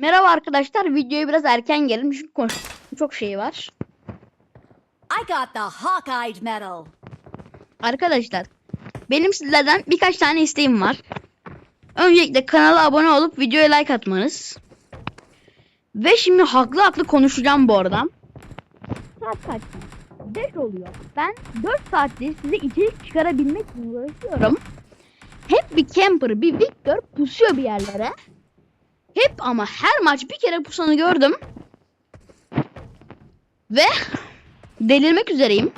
Merhaba arkadaşlar. Videoya biraz erken gelin çünkü çok şey var. I got the hawk-eyed medal. Arkadaşlar benim sizlerden birkaç tane isteğim var. Öncelikle kanala abone olup videoya like atmanız. Ve şimdi haklı haklı konuşacağım bu arada. Saat kaç? 5 oluyor. Ben 4 saattir size içerik çıkarabilmek için uğraşıyorum. Hep bir camper, bir Victor pusuyor bir yerlere. Hep ama her maç bir kere pusanı gördüm. Ve delirmek üzereyim.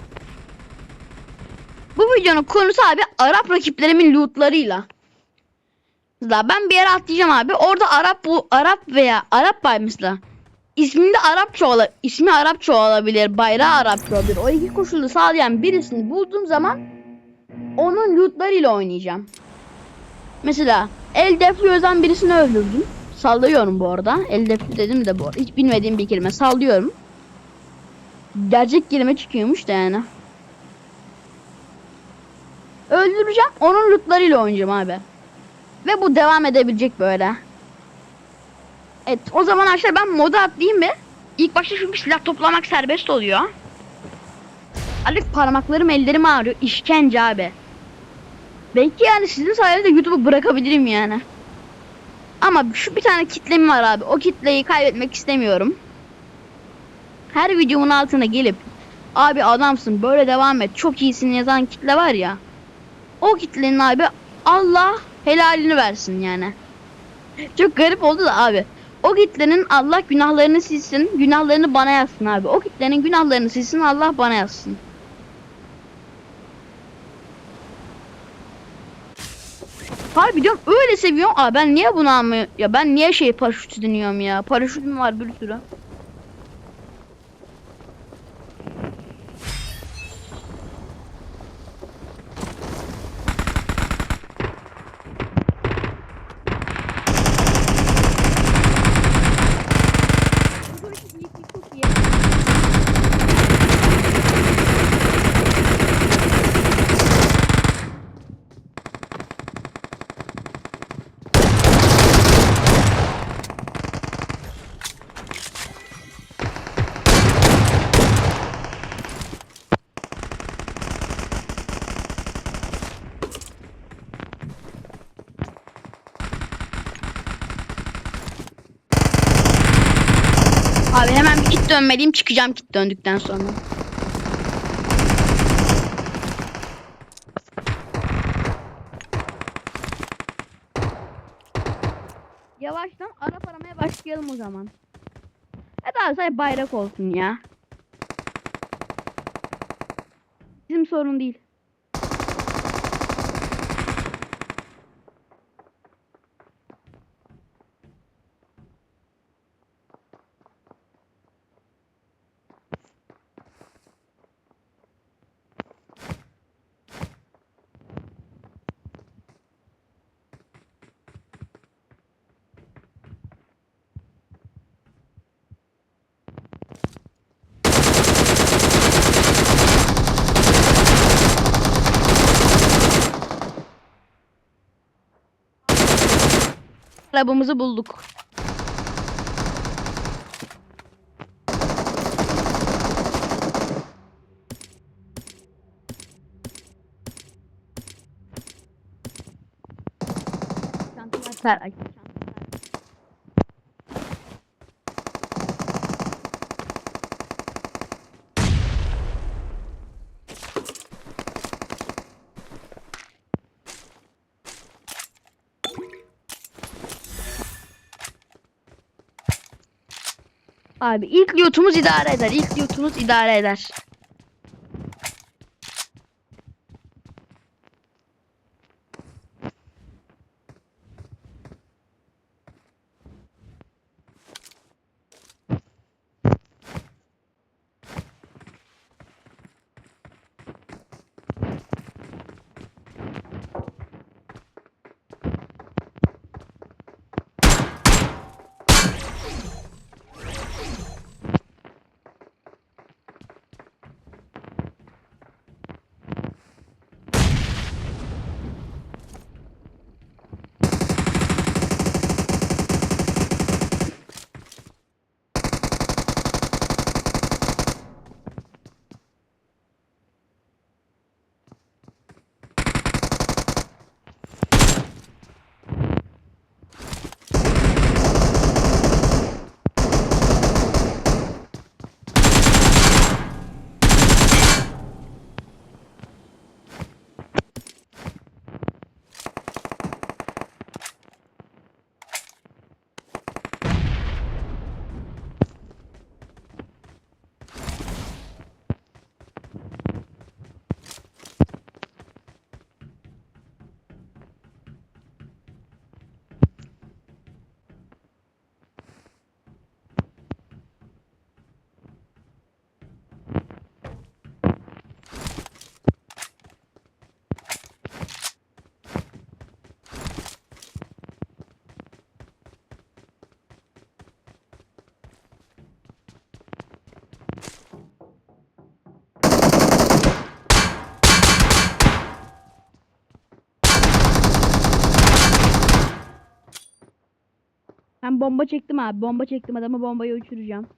Bu videonun konusu abi Arap rakiplerimin lootlarıyla. Mesela ben bir yere atlayacağım abi. Orada Arap bu Arap veya Arap bay mesela. İsminde Arapça ola, ismi Arapça olabilir, bayrağı Arapça olabilir. O iki koşulu sağlayan birisini bulduğum zaman onun lootlarıyla oynayacağım. Mesela el defli yazan birisini öldürdüm. Sallıyorum bu arada. El defli dedim de bu. Hiç bilmediğim bir kelime. Sallıyorum. Gerçek kelime çıkıyormuş da yani. Öldüreceğim. Onun lootlarıyla oynayacağım abi. Ve bu devam edebilecek böyle. Evet o zaman arkadaşlar ben moda atlayayım mı? İlk başta çünkü silah toplamak serbest oluyor. Artık parmaklarım ellerim ağrıyor. İşkence abi. Belki yani sizin sayenizde YouTube'u bırakabilirim yani. Ama şu bir tane kitlem var abi. O kitleyi kaybetmek istemiyorum. Her videomun altına gelip abi adamsın böyle devam et çok iyisin yazan kitle var ya. O kitlenin abi Allah helalini versin yani. Çok garip oldu da abi. O kitlenin Allah günahlarını silsin, günahlarını bana yazsın abi. O kitlenin günahlarını silsin, Allah bana yazsın. Harbi diyorum öyle seviyorum. Aa ben niye bunu almıyorum? Ya ben niye şey paraşüt dinliyorum ya? Paraşütüm var bir sürü. Abi hemen bir kit dönmeliyim çıkacağım kit döndükten sonra. Yavaştan Arap aramaya başlayalım o zaman. Hadi abi sadece bayrak olsun ya. Bizim sorun değil. Arabamızı bulduk. Ser. Abi ilk lootumuz idare eder. İlk lootumuz idare eder. Ben bomba çektim abi. Bomba çektim adamı bombayı uçuracağım.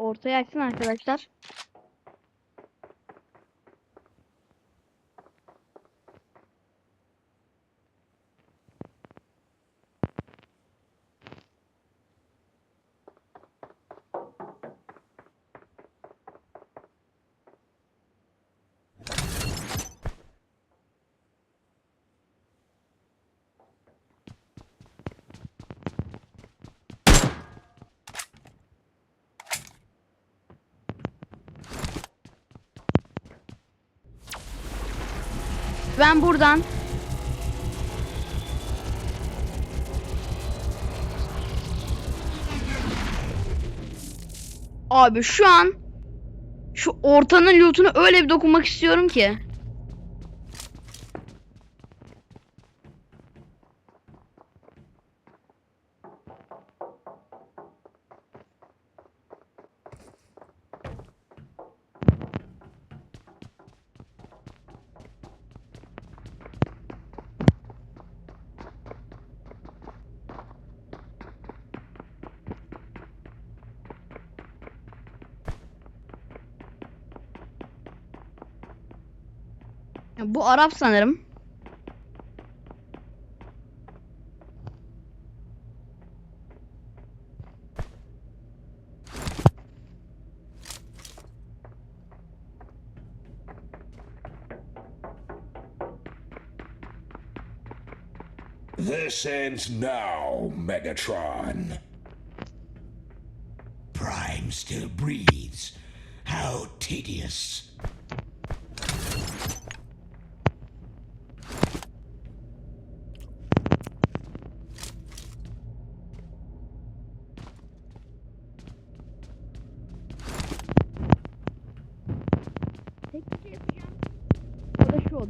Ortaya açsın arkadaşlar. Ben buradan Abi şu an şu ortanın loot'una öyle bir dokunmak istiyorum ki. Bu Arap sanırım. This ends now, Megatron. Prime still breathes. How tedious.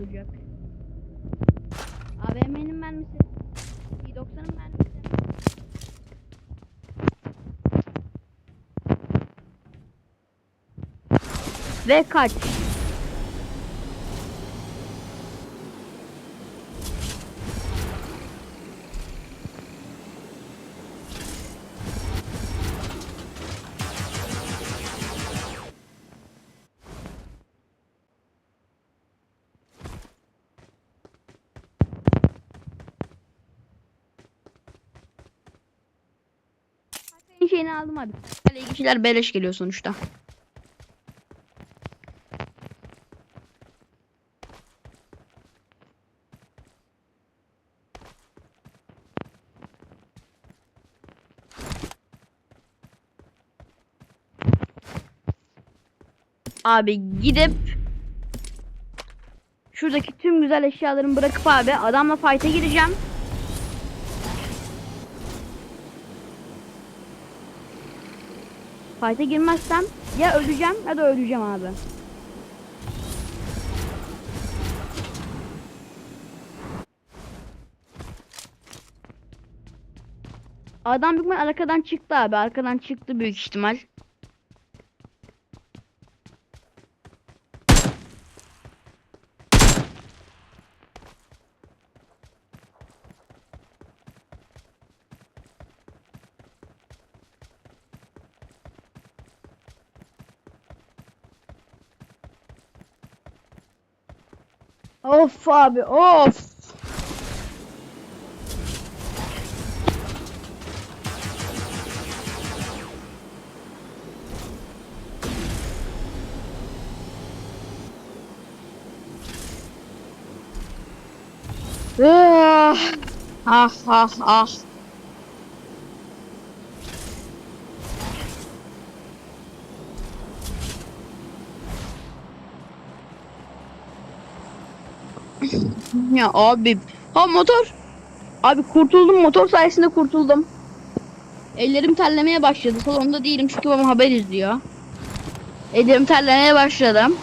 Olacak. AVM'nin mermisi. i90'ın mermisi. Ve kaç. Şeyini aldım abi. Böyle ilgili şeyler beleş geliyor sonuçta. Abi gidip şuradaki tüm güzel eşyalarımı bırakıp abi adamla fight'a gireceğim. Fight'a girmezsem ya öleceğim ya da öleceğim abi. Adam büyük ihtimal arkadan çıktı abi. Arkadan çıktı büyük ihtimal. Of abi of. ah ah ah. ah. Ya abi. Ha motor. Abi kurtuldum motor sayesinde kurtuldum. Ellerim terlemeye başladı. Salonda değilim çünkü babam haber izliyor. Ellerim terlemeye başladım.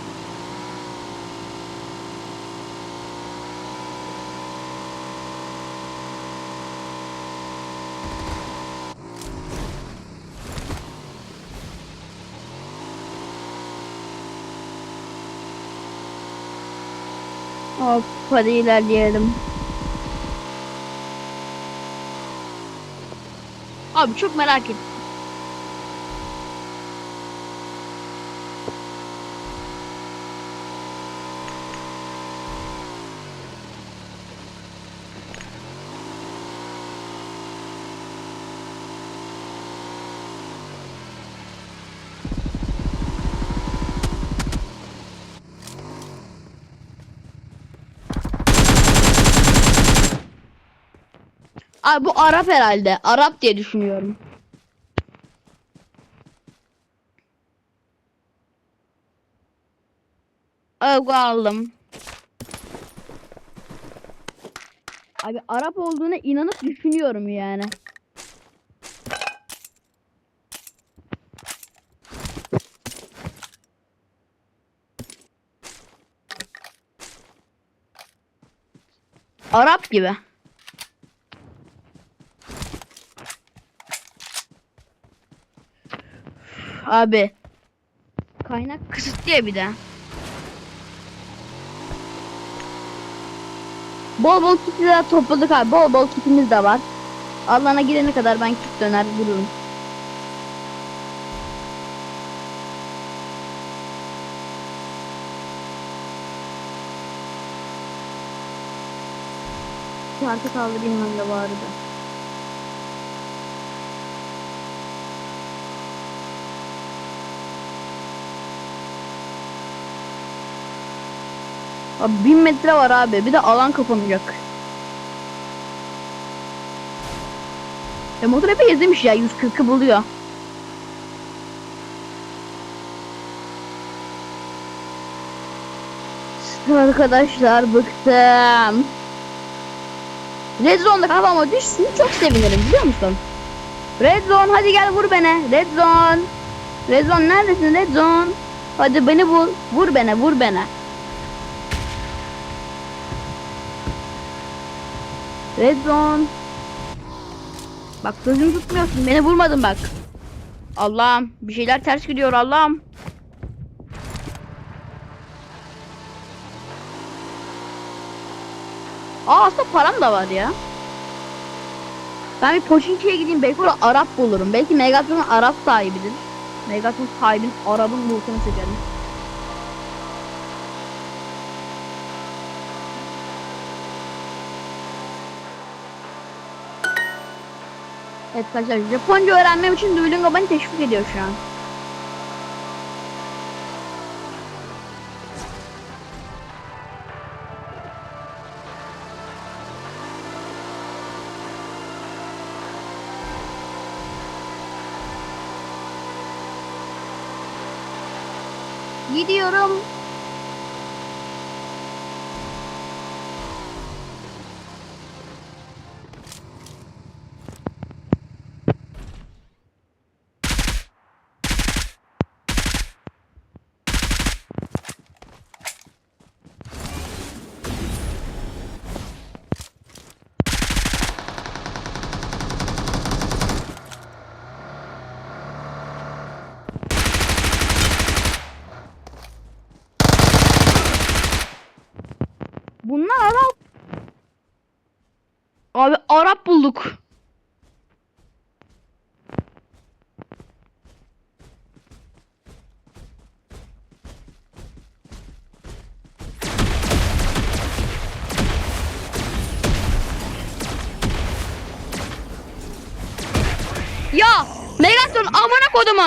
Hadi ilerleyelim. Abi çok merak ettim. Abi bu Arap herhalde. Arap diye düşünüyorum. Ögü aldım. Abi Arap olduğuna inanıp düşünüyorum yani. Arap gibi. Abi. Kaynak kısıtlı ya bir de. Bol bol kit de topladık abi. Bol bol kitimiz de var. Allah'ına girene kadar ben kit döner vururum. Şarkı kaldı bilmem de vardı. Abi 1000 metre var abi. Bir de alan kapanacak. Ya motor epey izlemiş ya. 140'ı buluyor. Arkadaşlar bıktım. Red Zone'da kafama düşsün çok sevinirim biliyor musun? Red Zone hadi gel vur beni. Red Zone. Red Zone neredesin Red Zone? Hadi beni bul. Vur beni vur beni. Red Zone. Bak sözümü tutmuyorsun. Beni vurmadın bak. Allah'ım. Bir şeyler ters gidiyor Allah'ım. Aa aslında param da var ya. Ben bir Poşinki'ye gideyim. Belki orada Arap bulurum. Belki Megatron'un Arap sahibidir. Megatron sahibinin Arap'ın bulutunu çekerim. Evet arkadaşlar Japonca öğrenmem için Duolingo beni teşvik ediyor şu an. Gidiyorum. Bunlar Arap. Abi Arap bulduk.